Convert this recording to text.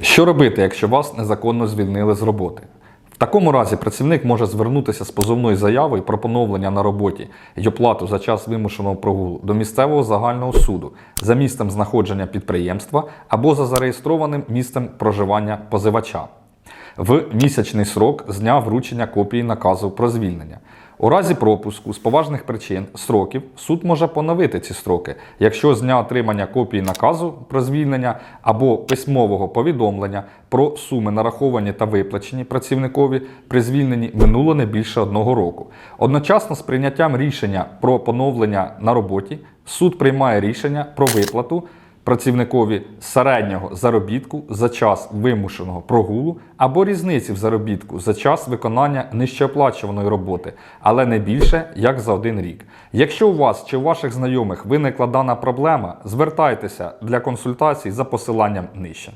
Що робити, якщо вас незаконно звільнили з роботи? В такому разі працівник може звернутися з позовною заявою про поновлення на роботі й оплату за час вимушеного прогулу до місцевого загального суду за місцем знаходження підприємства або за зареєстрованим місцем проживання позивача в місячний срок з дня вручення копії наказу про звільнення. У разі пропуску з поважних причин строків суд може поновити ці строки, якщо з дня отримання копії наказу про звільнення або письмового повідомлення про суми нараховані та виплачені працівникові при звільненні минуло не більше одного року. Одночасно з прийняттям рішення про поновлення на роботі суд приймає рішення про виплату працівникові середнього заробітку за час вимушеного прогулу або різниці в заробітку за час виконання нижчеоплачуваної роботи, але не більше як за один рік. Якщо у вас чи у ваших знайомих виникла дана проблема, звертайтеся для консультацій за посиланням нижче.